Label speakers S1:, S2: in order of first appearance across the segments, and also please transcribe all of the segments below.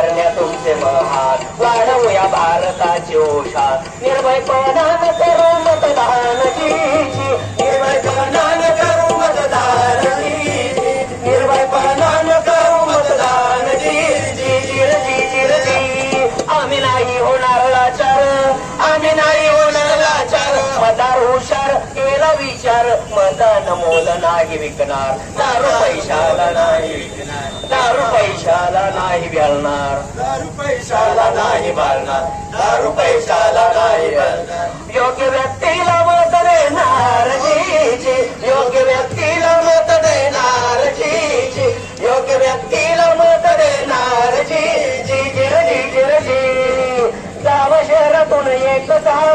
S1: करण्या तुमचे महान. वाढवूया भारताची ओषा निर्भयपणानं करून विचार मतदान मोल नाही विकणार. दारू पैशाला नाही. विकणार दारू पैशाला नाही भेलणार
S2: दारू पैशाला नाही बाळणार दारू पैशाला नाही बाळणार
S1: योग्य व्यक्तीला मत देणार जी योग्य व्यक्तीला मत देणार जी योग्य व्यक्तीला मत देणार जी जी जी रे जी जी रे जी गाव शहरातून एक गाव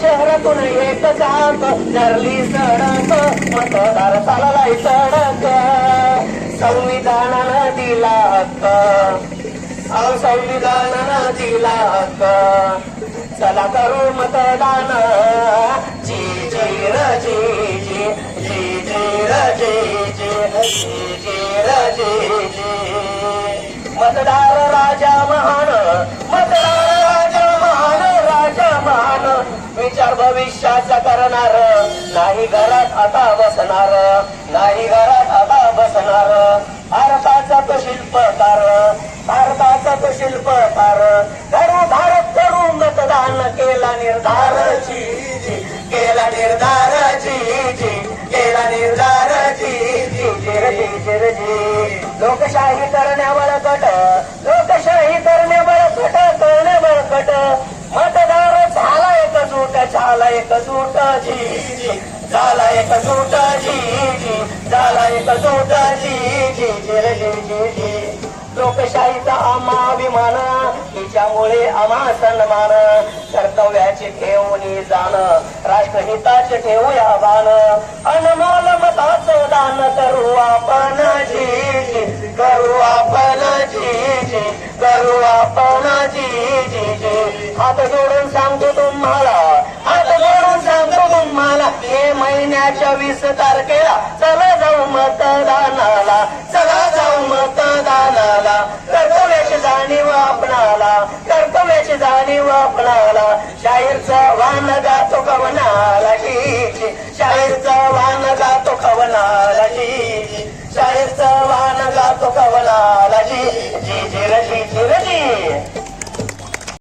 S1: शहरातून येत जात धरली सडक मतदार चाललाय सडक. संविधानानं दिला हक्क. अहो संविधानानं दिला हक्क. चला करू मतदान. जी जी र जी जी. जी जी र जी जी. जी जी र जी जी. मतदार राजा महान विचार भविष्याचा करणार. नाही घरात आता बसणार. नाही घरात एक एकजूट जी जी झाला एकजूट जी जी झाला एकजूट जी जी जी जी जी जी लोकशाहीचा आम्हा अभिमान तिच्यामुळे आम्हा सन्मान. कर्तव्याचे ठेवून जाण राष्ट्रहिताचे ठेवूया बाण अनमोल महिन्याच्या वीस तारखेला चला जाऊ मतदानाला चला जाऊ मतदानाला. कर्तव्याची जाणीव आपणाला कर्तव्याची जाणीव आपणाला. शाहीरचा वाहन गातो कवनाला